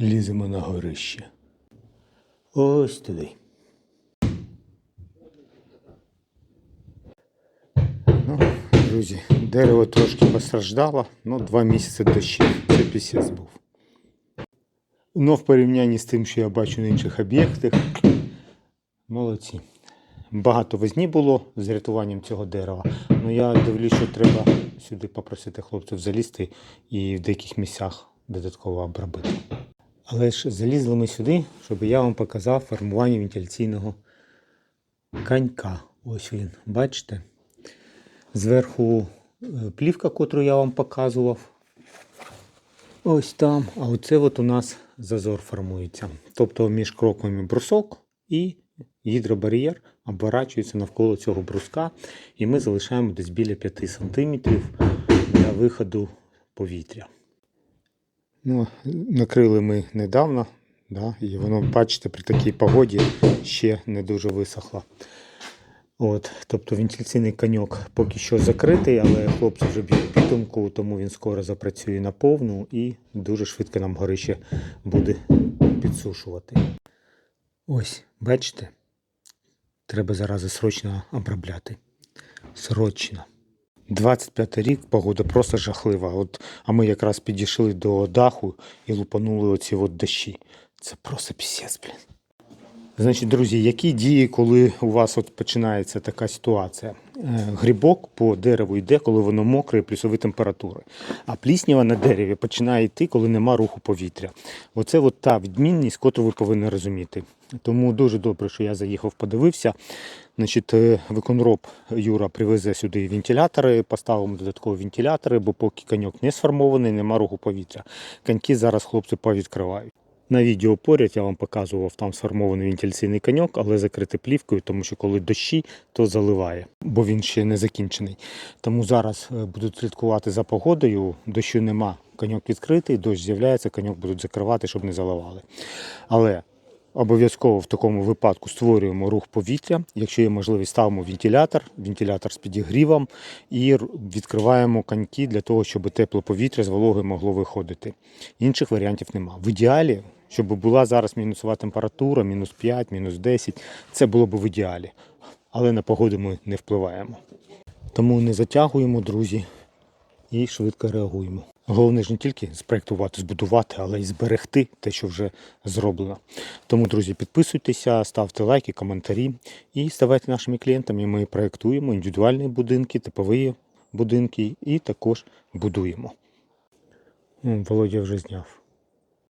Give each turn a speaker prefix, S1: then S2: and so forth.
S1: Ліземо на горище. Ось туди. Ну, друзі, дерево трошки постраждало, ну, два місяці дощів. Це пісець був. Ну, в порівнянні з тим, що я бачу на інших об'єктах, молодці. Багато возні було з рятуванням цього дерева. Ну я дивлюсь, що треба сюди попросити хлопців залізти і в деяких місцях додатково обробити. Але ж залізли ми сюди, щоб я вам показав формування вентиляційного канька. Ось він, бачите? Зверху е, плівка, котру я вам показував. Ось там. А оце от у нас зазор формується. Тобто між кроками брусок і гідробар'єр оборачується навколо цього бруска, і ми залишаємо десь біля 5 см для виходу повітря. Ну, накрили ми недавно, да, і воно, бачите, при такій погоді ще не дуже висохло. От, тобто вентиляційний каньок поки що закритий, але хлопці вже б'ють підумку, тому він скоро запрацює на повну і дуже швидко нам горище буде підсушувати. Ось, бачите? Треба зарази срочно обробляти. Срочно. 25 рік погода просто жахлива. От, а ми якраз підійшли до даху і лупанули оці от дощі. Це просто пісець, блін. Значить, друзі, які дії, коли у вас от починається така ситуація? Е, Грибок по дереву йде, коли воно мокре і плюсові температури. А пліснява на дереві починає йти, коли нема руху повітря. Оце от та відмінність, яку ви повинні розуміти. Тому дуже добре, що я заїхав, подивився. Значить, е, виконроб Юра привезе сюди вентилятори, поставимо додаткові вентилятори, бо поки коньок не сформований, нема руху повітря. Коньки зараз хлопці повідкривають. На відео поряд я вам показував там сформований вентиляційний коньок, але закритий плівкою, тому що коли дощі, то заливає, бо він ще не закінчений. Тому зараз е, будуть слідкувати за погодою. Дощу нема, коньок відкритий, дощ з'являється, коньок будуть закривати, щоб не заливали. Але обов'язково в такому випадку створюємо рух повітря. Якщо є можливість, ставимо вентилятор, вентилятор з підігрівом і відкриваємо коньки для того, щоб тепле повітря з вологи могло виходити. Інших варіантів нема. В ідеалі, щоб була зараз мінусова температура, мінус 5, мінус 10, це було б в ідеалі. Але на погоду ми не впливаємо. Тому не затягуємо, друзі, і швидко реагуємо. Головне ж не тільки спроектувати, збудувати, але й зберегти те, що вже зроблено. Тому, друзі, підписуйтеся, ставте лайки, коментарі і ставайте нашими клієнтами. Ми проектуємо індивідуальні будинки, типові будинки і також будуємо. Володя вже зняв.